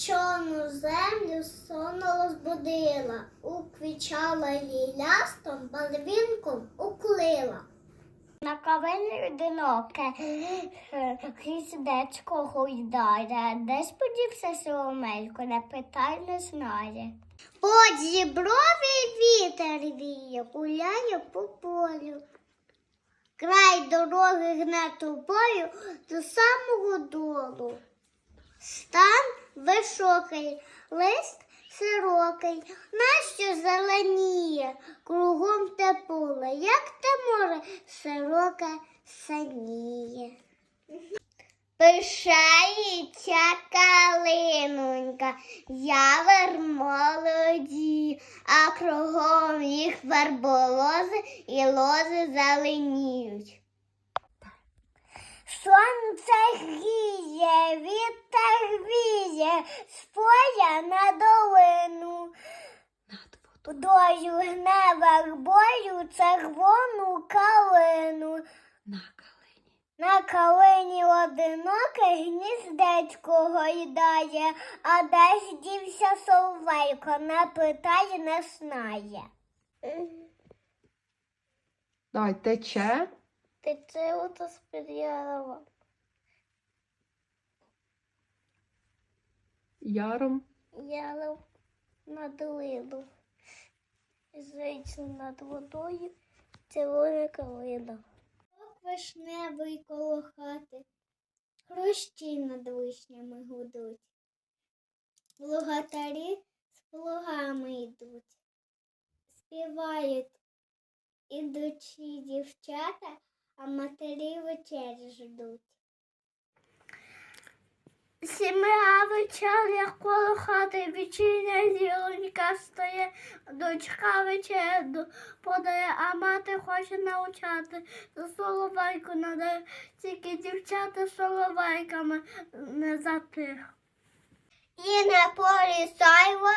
Чорну землю сонно розбудила, уквічала їй лястом, уклила. На кавені одиноке, гріздечко гойдає, десь подівся соломелько, не питай, не знає. Под зіброві вітер віє, гуляє по полю. Край дороги гне тобою до самого долу. Стан високий, лист широкий, нащо зеленіє, кругом те поле, як те море широке синіє. Пишається калинонька, явер молоді, а кругом їх верболози і лози зеленіють. Сонце гріє, віє, з поля на долину. Дою гне вербою червону калину. На калині. На калині одиноке гніздечко гойдає, а десь дівся соловейко, не питає, не знає. Давай, тече. Ти це ото спір'ялова. Яром. Я над лином. Зайцю над водою цілує калина. Вишневий коло хати, хрущі над вишнями гудуть. Плугатарі з плугами йдуть, співають ідучі дівчата, а матері вечері ждуть. Сім'я вечеря коло хати, вічиня зіронька стає, дочка вечерю подає, а мати хоче навчати. За соловейку надає, тільки дівчата соловайками не затих. І на полі сайва